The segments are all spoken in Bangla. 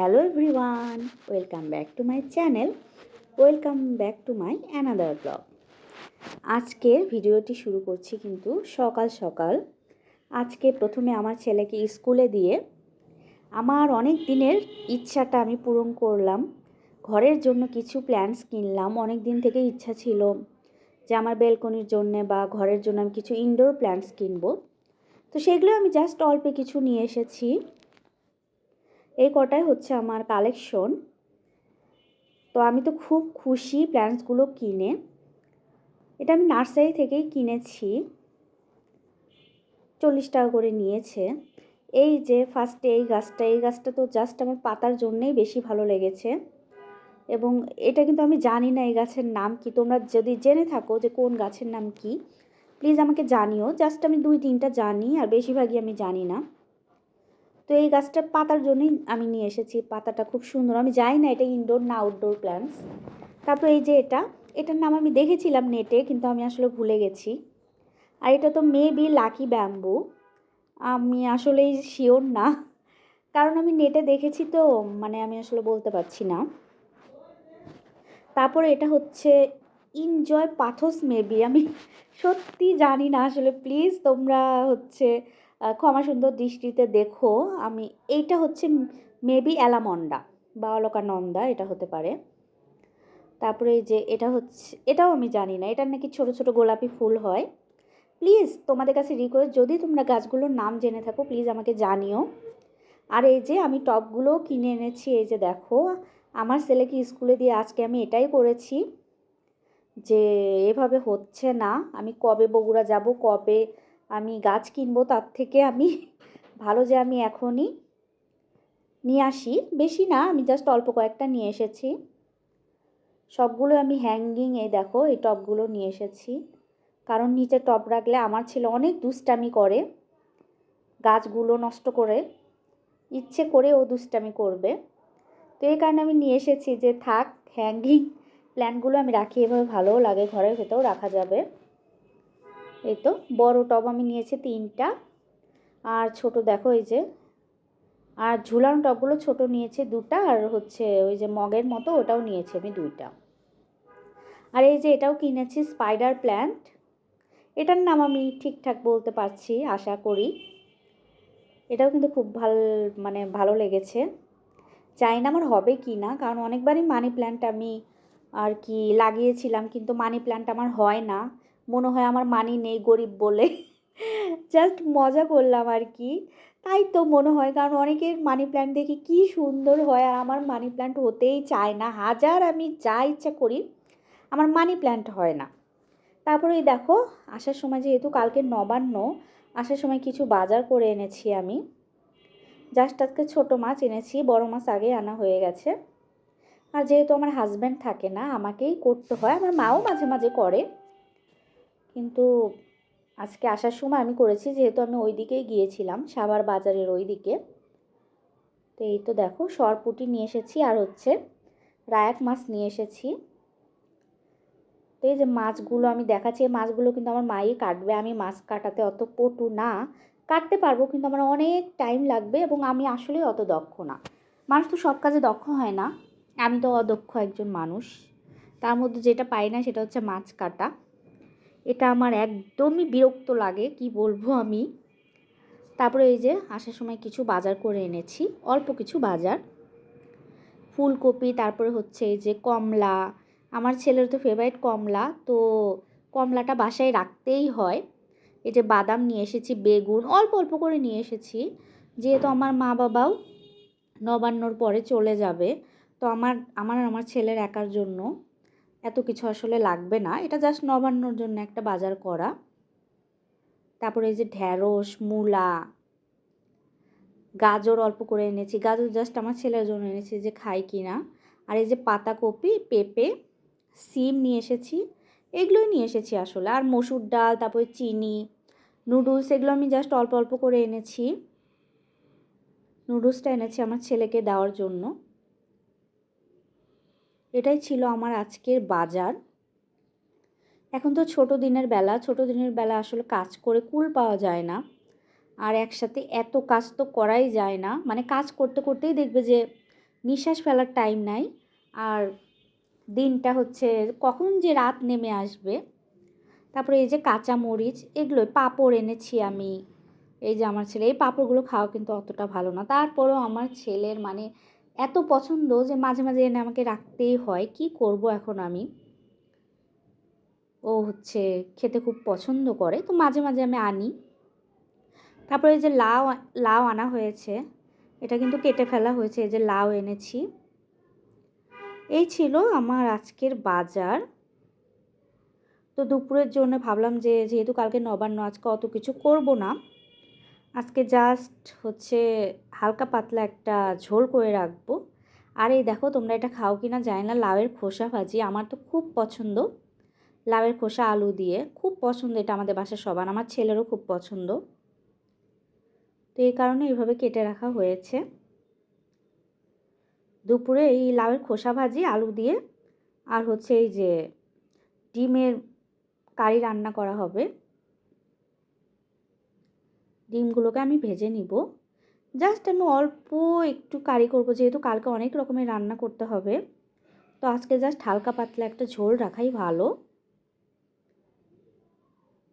Hello everyone, welcome back to my channel, welcome back to my another blog. আজকের ভিডিওটি শুরু করছি কিন্তু সকাল সকাল। আজকে প্রথমে আমার ছেলেকে স্কুলে দিয়ে আমার অনেক দিনের ইচ্ছাটা আমি পূরণ করলাম। ঘরের জন্য কিছু প্ল্যান্টস কিনলাম। অনেক দিন থেকে ইচ্ছা ছিল যে আমার বেলকনির জন্যে বা ঘরের জন্য আমি কিছু ইনডোর প্ল্যান্টস কিনবো। তো সেগুলো আমি জাস্ট অল্পে কিছু নিয়ে এসেছি। এই কটাই হচ্ছে আমার কালেকশন তো আমি তো খুব খুশি প্ল্যান্টসগুলো কিনে। এটা আমি নার্সারি থেকেই কিনেছি। চল্লিশ টাকা করে নিয়েছে। এই যে ফার্স্টে এই গাছটা এই গাছটা তো জাস্ট আমার পাতার জন্যেই বেশি ভালো লেগেছে। এবং এটা কিন্তু আমি জানি না এই গাছের নাম কি। তোমরা যদি জেনে থাকো যে কোন গাছের নাম কি প্লিজ আমাকে জানিও। জাস্ট আমি দুই তিনটা জানি আর বেশিরভাগই আমি জানি না। তো এই গাছটা পাতার জন্যই আমি নিয়ে এসেছি। পাতাটা খুব সুন্দর। আমি জানি না এটা ইনডোর না আউটডোর প্ল্যান্টস তারপর এই যে এটা, এটার নাম আমি দেখেছিলাম নেটে কিন্তু আমি আসলে ভুলে গেছি। আর এটা তো মে বি লাকি ব্যাম্বু আমি আসলে শিওর না। কারণ আমি নেটে দেখেছি তো মানে আমি আসলে বলতে পারছি না। তারপর এটা হচ্ছে ইনজয় পাথস মেবি আমি সত্যি জানি না আসলে। প্লিজ তোমরা হচ্ছে ক্ষমা সুন্দর দৃষ্টিতে দেখো। আমি, এইটা হচ্ছে মেবি অ্যালামন্ডা বা অলকানন্দা এটা হতে পারে। তারপরে যে এটা হচ্ছে, এটাও আমি জানি না, এটার নাকি ছোট ছোট গোলাপি ফুল হয়। প্লিজ তোমাদের কাছে রিকোয়েস্ট যদি তোমরা গাছগুলোর নাম জেনে থাকো প্লিজ আমাকে জানিও। আর এই যে আমি টপগুলো কিনে এনেছি, এই যে দেখো, আমার ছেলেকে স্কুলে দিয়ে আজকে আমি এটাই করেছি যে এভাবে হচ্ছে না। আমি কবে বগুড়া যাব, কবে আমি গাছ কিনবো, তার থেকে আমি ভালো যে আমি এখনই নিয়ে আসি। বেশি না, আমি জাস্ট অল্প কয়েকটা নিয়ে এসেছি। সবগুলো আমি হ্যাঙ্গিং এই দেখো, এই টপগুলো নিয়ে এসেছি। কারণ নিচে টপ রাখলে আমার ছেলে অনেক দুষ্টামি করে গাছগুলো নষ্ট করে। ইচ্ছে করে ও দুষ্টামি করবে। তো এই কারণে আমি নিয়ে এসেছি যে থাক হ্যাঙ্গিং প্ল্যান্টগুলো আমি রাখি। এভাবে ভালোও লাগে, ঘরের ভেতরেও রাখা যাবে। এই তো বড় টব আমি নিয়েছি তিনটা। আর ছোট দেখো এই যে, আর ঝুলানো টবগুলো ছোট নিয়েছে দুটা, আর হচ্ছে ওই যে মগের মতো ওটাও নিয়েছি আমি দুইটা। আর এই যে এটাও কিনেছি স্পাইডার প্ল্যান্ট এটার নাম আমি ঠিকঠাক বলতে পারছি, আশা করি। এটাও কিন্তু খুব ভালো মানে ভালো লেগেছে। জানি না আমার হবে কি না, কারণ অনেকবারই মানি প্ল্যান্ট আমি আর কি লাগিয়েছিলাম, কিন্তু মানি প্ল্যান্ট আমার হয় না। মনে হয় আমার মানি নেই গরিব বলে। জাস্ট মজা করলাম আর কি। তাই তো মনে হয়, কারণ অনেকের মানি প্ল্যান্ট দেখি কি সুন্দর হয়, আর আমার মানি প্ল্যান্ট হতেই চায় না। হাজার আমি যা ইচ্ছা করি, আমার মানি প্ল্যান্ট হয় না। তারপরে এই দেখো, আসার সময় যেহেতু কালকে নবান্ন, আসার সময় কিছু বাজার করে এনেছি আমি। জাস্ট আজকে ছোটো মাছ এনেছি, বড় মাছ আগে আনা হয়ে গেছে। আর যেহেতু আমার হাজব্যান্ড থাকে না, আমাকেই করতে হয়, আমার মাও মাঝে মাঝে করে। কিন্তু আজকে আসার সময় আমি করেছি, যেহেতু আমি ওই দিকেই গিয়েছিলাম, সাভার বাজারের ওই দিকে। তো এই তো দেখো, সরপুটি নিয়ে এসেছি আর হচ্ছে রায়াক মাছ নিয়ে এসেছি। তো এই যে মাছগুলো আমি দেখাচ্ছি, এই মাছগুলো কিন্তু আমার মাই কাটবে। আমি মাছ কাটাতে অত পটু না, কাটতে পারব কিন্তু আমার অনেক টাইম লাগবে এবং আমি আসলেই অত দক্ষ না। মানুষ তো সব কাজে দক্ষ হয় না। আমি তো অদক্ষ একজন মানুষ। তার মধ্যে যেটা পাই না সেটা হচ্ছে মাছ কাটা। এটা আমার একদমই বিরক্ত লাগে, কি বলব আমি। তারপরে এই যে আসার সময় কিছু বাজার করে এনেছি, অল্প কিছু বাজার। ফুলকপি, তারপরে হচ্ছে এই যে কমলা। আমার ছেলের তো ফেভারিট কমলা, তো কমলাটা বাসায় রাখতেই হয়। এই যে বাদাম নিয়ে এসেছি, বেগুন, অল্প অল্প করে নিয়ে এসেছি। যেহেতু আমার মা বাবাও নবান্নর পরে চলে যাবে, তো আমার আমার আমার ছেলের একার জন্য এত কিছু আসলে লাগবে না। এটা জাস্ট নবান্নর জন্য একটা বাজার করা। তারপরে এই যে ঢ্যাঁড়স মূলা, গাজর অল্প করে এনেছি। গাজর জাস্ট আমার ছেলের জন্য এনেছি যে খাই কি না আর এই যে পাতাকপি, পেঁপে, সিম নিয়ে এসেছি। এগুলোই নিয়ে এসেছি আসলে। আর মসুর ডাল, তারপরে চিনি, নুডলস এগুলো আমি জাস্ট অল্প অল্প করে এনেছি। নুডলসটা এনেছি আমার ছেলেকে দেওয়ার জন্য। এটাই ছিল আমার আজকের বাজার। এখন তো ছোট দিনের বেলা, ছোট দিনের বেলা আসলে কাজ করে কুল পাওয়া যায় না। আর একসাথে এত কাজ তো করাই যায় না। মানে কাজ করতে করতেই দেখবে যে নিঃশ্বাস ফেলার টাইম নাই। আর দিনটা হচ্ছে কখন যে রাত নেমে আসবে। তারপরে এই যে কাঁচা মরিচ এগুলো পাঁপড় এনেছি আমি। এই যে আমার ছেলে, এই পাঁপড়গুলো খাওয়া কিন্তু অতটা ভালো না। তারপরেও আমার ছেলের মানে এত পছন্দ যে মাঝে মাঝে এনে আমাকে রাখতেই হয়। কি করব এখন আমি? ও হচ্ছে খেতে খুব পছন্দ করে, তো মাঝে মাঝে আমি আনি। তারপরে যে লাউ লাউ আনা হয়েছে, এটা কিন্তু কেটে ফেলা হয়েছে, এই যে লাউ এনেছি। এই ছিল আমার আজকের বাজার। তো দুপুরের জন্য ভাবলাম যে যেহেতু কালকে নবান্ন, আজকে অত কিছু করব না। আজকে জাস্ট হচ্ছে হালকা পাতলা একটা ঝোল করে রাখব। আর এই দেখো তোমরা এটা খাও কি না জানি না, লাউয়ের খোসা ভাজি আমার তো খুব পছন্দ। লাউয়ের খোসা, আলু দিয়ে খুব পছন্দ এটা আমাদের বাসার সবার, আমার ছেলেরও খুব পছন্দ। তো এই কারণে এইভাবে কেটে রাখা হয়েছে। দুপুরে এই লাউয়ের খোসা ভাজি, আলু দিয়ে, আর হচ্ছে এই যে ডিমের কারি রান্না করা হবে। ডিমগুলোকে আমি ভেজে নিব। জাস্ট আমি অল্প একটু কারি করব, যেহেতু কালকে অনেক রকমের রান্না করতে হবে। তো আজকে জাস্ট হালকা পাতলা একটা ঝোল রাখাই ভালো।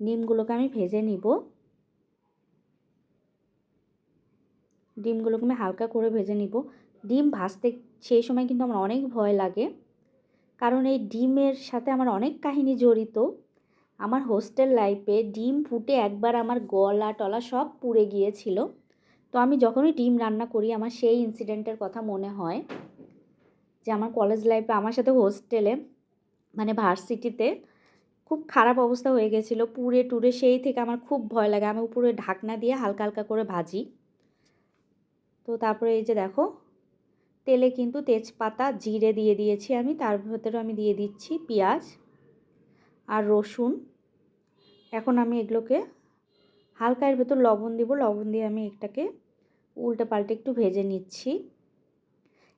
ডিমগুলোকে আমি ভেজে নিব। ডিমগুলোকে আমি হালকা করে ভেজে নিব। ডিম ভাজতে সেই সময় কিন্তু আমার অনেক ভয় লাগে। কারণ এই ডিমের সাথে আমার অনেক কাহিনী জড়িত। আমার হোস্টেল লাইফে ডিম ফুটে একবার আমার গলা টলা সব পুড়ে গিয়েছিল। তো আমি যখনই ডিম রান্না করি, আমার সেই ইনসিডেন্টের কথা মনে হয় যে আমার কলেজ লাইফে আমার সাথে হোস্টেলে মানে ভার্সিটিতে খুব খারাপ অবস্থা হয়ে গেছিল পুড়ে টুড়ে সেই থেকে আমার খুব ভয় লাগে। আমি উপরে ঢাকনা দিয়ে হালকা হালকা করে ভাজি। তো তারপরে এই যে দেখো, তেলে কিন্তু তেজপাতা জিরে দিয়ে দিয়েছি আমি, তার ভেতরে আমি দিয়ে দিচ্ছি পেঁয়াজ আর রসুন। এখন আমি এগুলোকে হালকা এর ভেতর লবণ দিব। লবণ দিয়ে আমি এটাকে উল্টে পাল্টে একটু ভেজে নিচ্ছি।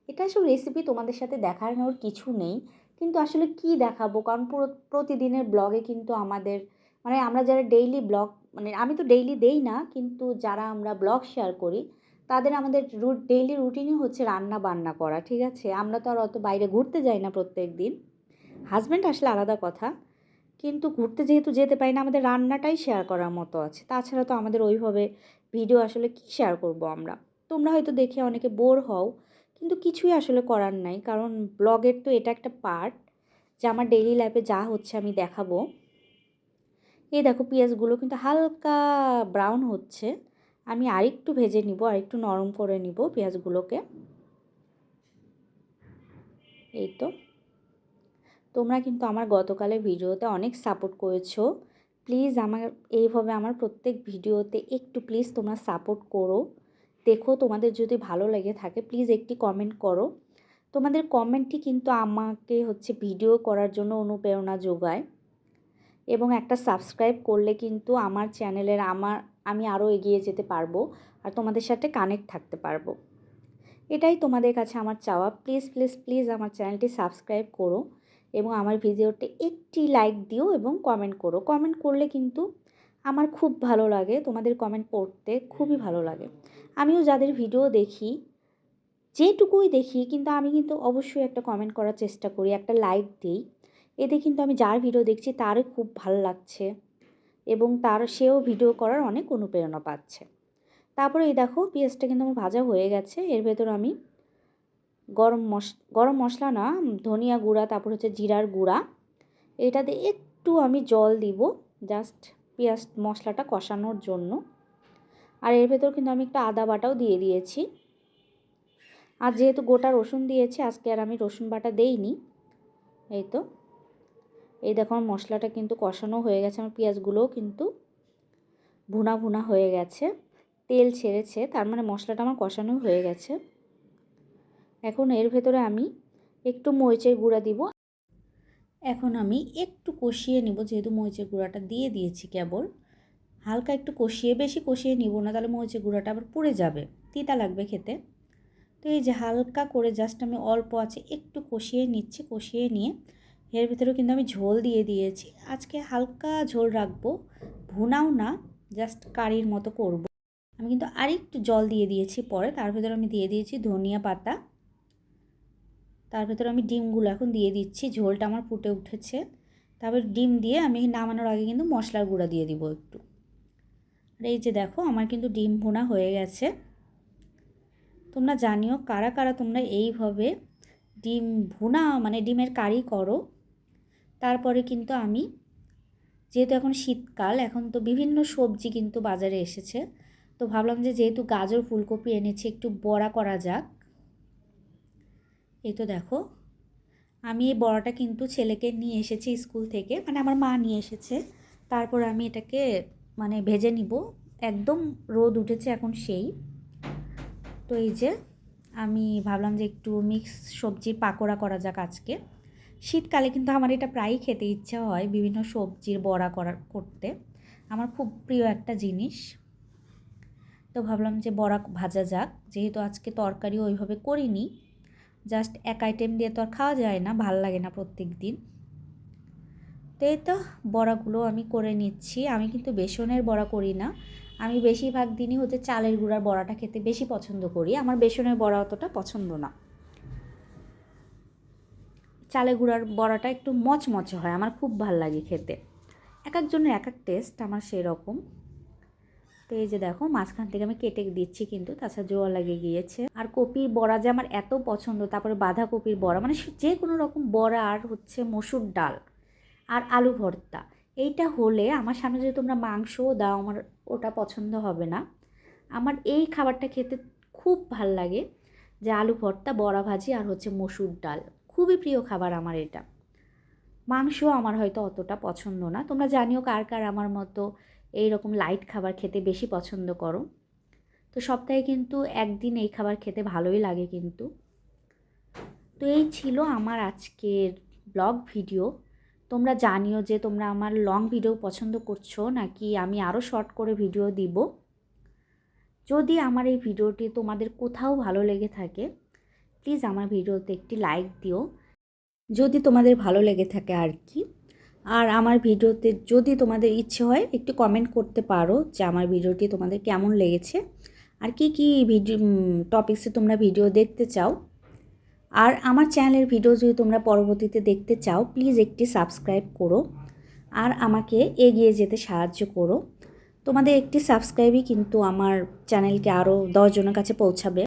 এটা আসলে রেসিপি তোমাদের সাথে দেখানোর কিছু নেই, কিন্তু আসলে কি দেখাবো? কারণ পুরো প্রতিদিনের ব্লগে কিন্তু আমাদের মানে আমরা যারা ডেইলি ব্লগ মানে আমি তো ডেইলি দেই না, কিন্তু যারা আমরা ব্লগ শেয়ার করি, তাদের আমাদের রুট ডেইলি রুটিনই হচ্ছে রান্না বান্না করা, ঠিক আছে? আমরা তো আর অত বাইরে ঘুরতে যাই না প্রত্যেক দিন হাজব্যান্ড আসলে আলাদা কথা। কিন্তু ঘুরতে যেহেতু যেতে পারি না, আমাদের রান্নাটাই শেয়ার করার মতো আছে। তাছাড়া তো আমাদের ওইভাবে ভিডিও আসলে কি শেয়ার করব আমরা? তোমরা হয়তো দেখে অনেকে বোর হও, কিন্তু কিছুই আসলে করার নাই। কারণ ব্লগের তো এটা একটা পার্ট যে আমার ডেইলি লাইফে যা হচ্ছে আমি দেখাবো। এই দেখো পেঁয়াজগুলো কিন্তু হালকা ব্রাউন হচ্ছে। আমি আরেকটু ভেজে নিব, আরেকটু নরম করে নিব পেঁয়াজগুলোকে। এই তো। তোমরা কিন্তু আমার গতকালের ভিডিওতে অনেক সাপোর্ট করেছ। প্লিজ আমার, এইভাবে আমার প্রত্যেক ভিডিওতে একটু প্লিজ তোমরা সাপোর্ট করো। দেখো তোমাদের যদি ভালো লেগে থাকে প্লিজ একটি কমেন্ট করো। তোমাদের কমেন্টটি কিন্তু আমাকে হচ্ছে ভিডিও করার জন্য অনুপ্রেরণা যোগায়। এবং একটা সাবস্ক্রাইব করলে কিন্তু আমার চ্যানেলের আমার, আমি আরও এগিয়ে যেতে পারব আর তোমাদের সাথে কানেক্ট থাকতে পারব। এটাই তোমাদের কাছে আমার চাওয়া। প্লিজ প্লিজ প্লিজ আমার চ্যানেলটি সাবস্ক্রাইব করো। এবং আমার ভিডিওতে একটি লাইক দিও এবং কমেন্ট করো। কমেন্ট করলে কিন্তু আমার খুব ভালো লাগে, তোমাদের কমেন্ট পড়তে খুবই ভালো লাগে। আমিও যাদের ভিডিও দেখি, যেটুকুই দেখি, কিন্তু আমি কিন্তু অবশ্যই একটা কমেন্ট করার চেষ্টা করি, একটা লাইক দিই। এতে কিন্তু আমি যার ভিডিও দেখছি তারও খুব ভালো লাগছে এবং তার, সেও ভিডিও করার অনেক অনুপ্রেরণা পাচ্ছে। তারপরে এই দেখো, পেঁয়াজটা কিন্তু আমার ভাজা হয়ে গেছে, এর ভেতর আমি গরম মশ, গরম মশলা না ধনিয়া গুঁড়া, তারপর হচ্ছে জিরার গুঁড়া। এটাতে একটু আমি জল দিব জাস্ট পেঁয়াজ মশলাটা কষানোর জন্য। আর এর ভেতর কিন্তু আমি একটু আদা বাটাও দিয়ে দিয়েছি। আর যেহেতু গোটা রসুন দিয়েছি, আজকে আর আমি রসুন বাটা দেইনি। এই তো। এই দেখো আমার মশলাটা কিন্তু কষানো হয়ে গেছে, আমার পেঁয়াজগুলোও কিন্তু ভুনা ভুনা হয়ে গেছে। তেল ছেড়েছে, তার মানে মশলাটা আমার কষানো হয়ে গেছে। এখন এর ভেতরে আমি একটু মরিচের গুঁড়া দিব। এখন আমি একটু কষিয়ে নিব, যেহেতু মরিচের গুঁড়াটা দিয়ে দিয়েছি কেবল। হালকা একটু কষিয়ে, বেশি কষিয়ে নিব না, তাহলে মরিচের গুঁড়াটা আবার পুড়ে যাবে। তিতা লাগবে খেতে। তো এই যে হালকা করে জাস্ট আমি অল্প আছে, একটু কষিয়ে নিচ্ছি, কষিয়ে নিয়ে। এর ভিতরেও কিন্তু আমি ঝোল দিয়ে দিয়েছি। আজকে হালকা ঝোল রাখব, ভুনাও না জাস্ট কারির মতো করব। আমি কিন্তু আরেকটু জল দিয়ে দিয়েছি পরে, তার ভিতরে আমি দিয়ে দিয়েছি ধনিয়া পাতা। তার ভেতরে আমি ডিমগুলো এখন দিয়ে দিচ্ছি, ঝোলটা আমার ফুটে উঠেছে। তারপর ডিম দিয়ে আমি নামানোর আগে কিন্তু মশলার গুঁড়া দিয়ে দিব একটু। আর এই যে দেখো, আমার কিন্তু ডিম ভুনা হয়ে গেছে। তোমরা জানিও কারা কারা তোমরা এইভাবে ডিম ভুনা মানে ডিমের কারি করো। তারপরে কিন্তু আমি, যেহেতু এখন শীতকাল, এখন তো বিভিন্ন সবজি কিন্তু বাজারে এসেছে। তো ভাবলাম যে যেহেতু গাজর, ফুলকপি এনেছি, একটু বড়া করা যাক। এই তো দেখো, আমি এই বড়াটা কিন্তু ছেলেকে নিয়ে এসেছি স্কুল থেকে মানে আমার মা নিয়ে এসেছে। তারপর আমি এটাকে মানে ভেজে নিব। একদম রোদ উঠেছে এখন সেই। তো এই যে, আমি ভাবলাম যে একটু মিক্স সবজির পাকোড়া করা যাক আজকে। শীতকালে কিন্তু আমার এটা প্রায়ই খেতে ইচ্ছা হয় বিভিন্ন সবজির বড়া করার, করতে। আমার খুব প্রিয় একটা জিনিস। তো ভাবলাম যে বড়া ভাজা যাক, যেহেতু আজকে তরকারি ওইভাবে করিনি। জাস্ট এক আইটেম দিয়ে তো আর খাওয়া যায় না, ভালো লাগে না প্রত্যেক দিন তো এই তো বড়াগুলো আমি করে নিচ্ছি। আমি কিন্তু বেসনের বড়া করি না। আমি বেশিরভাগ দিনই হচ্ছে চালের গুঁড়ার বড়াটা খেতে বেশি পছন্দ করি। আমার বেসনের বড়া অতটা পছন্দ না। চালের গুঁড়ার বড়াটা একটু মচমচে হয়, আমার খুব ভালো লাগে খেতে। এক একজনের এক এক টেস্ট, আমার সেই রকম তো এই যে দেখো, মাঝখান থেকে আমি কেটে দিচ্ছি কিন্তু, তাছাড়া জোয়া লাগে গিয়েছে। আর কপির বড়া যে আমার এত পছন্দ, তারপরে বাঁধাকপির বড়া মানে যে কোনো রকম বড়া আর হচ্ছে মসুর ডাল আর আলু ভর্তা, এইটা হলে আমার সামনে যদি তোমরা মাংসও দাও, আমার ওটা পছন্দ হবে না। আমার এই খাবারটা খেতে খুব ভালো লাগে, যে আলু ভর্তা, বড়া ভাজি আর হচ্ছে মসুর ডাল। খুবই প্রিয় খাবার আমার এটা। মাংস আমার হয়তো অতটা পছন্দ না। তোমরা জানিও কার কার আমার মতো এই রকম লাইট খাবার খেতে বেশি পছন্দ করো। তো সপ্তাহে কিন্তু একদিন এই খাবার খেতে ভালোই লাগে কিন্তু। তো এই ছিল আমার আজকের ব্লগ ভিডিও তোমরা জানিও যে তোমরা আমার লং ভিডিও পছন্দ করছ নাকি আমি আরও শর্ট করে ভিডিও দিব। যদি আমার এই ভিডিওটি তোমাদের কোথাও ভালো লেগে থাকে প্লিজ আমার ভিডিওতে একটি লাইক দিও। যদি তোমাদের ভালো লেগে থাকে আর কি আর আমার ভিডিওতে যদি তোমাদের ইচ্ছে হয়, একটু কমেন্ট করতে পারো যে আমার ভিডিওটি তোমাদের কেমন লেগেছে। আর কি কি ভিডিও টপিক্সে তোমরা ভিডিও দেখতে চাও। আর আমার চ্যানেলের ভিডিও যদি তোমরা পরবর্তীতে দেখতে চাও প্লিজ একটি সাবস্ক্রাইব করো। আর আমাকে এগিয়ে যেতে সাহায্য করো। তোমাদের একটি সাবস্ক্রাইবই কিন্তু আমার চ্যানেলকে আরও দশজনের কাছে পৌঁছাবে।